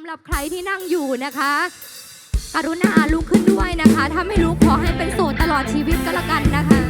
ำหรับใครที่นั่งอยู่นะคะ กรุณาลุกขึ้นด้วยนะคะ ถ้าไม่ลุกขอให้เป็นโสดตลอดชีวิตก็แล้วกันนะคะ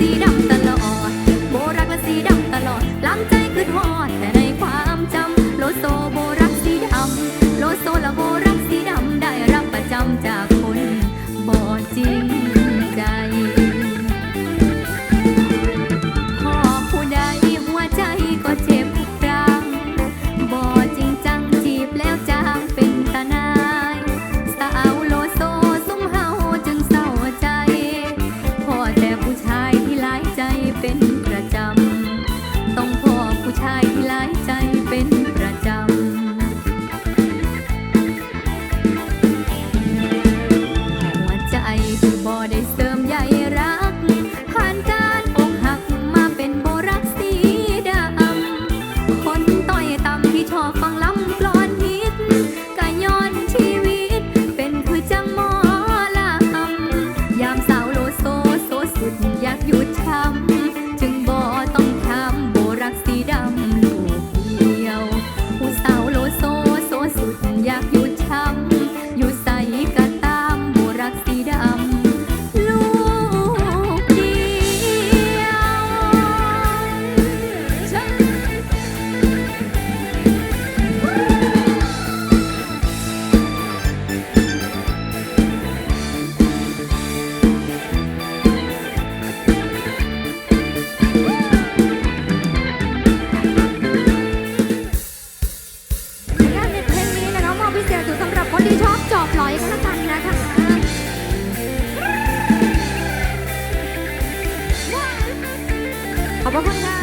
ശ്രീരാം 我看看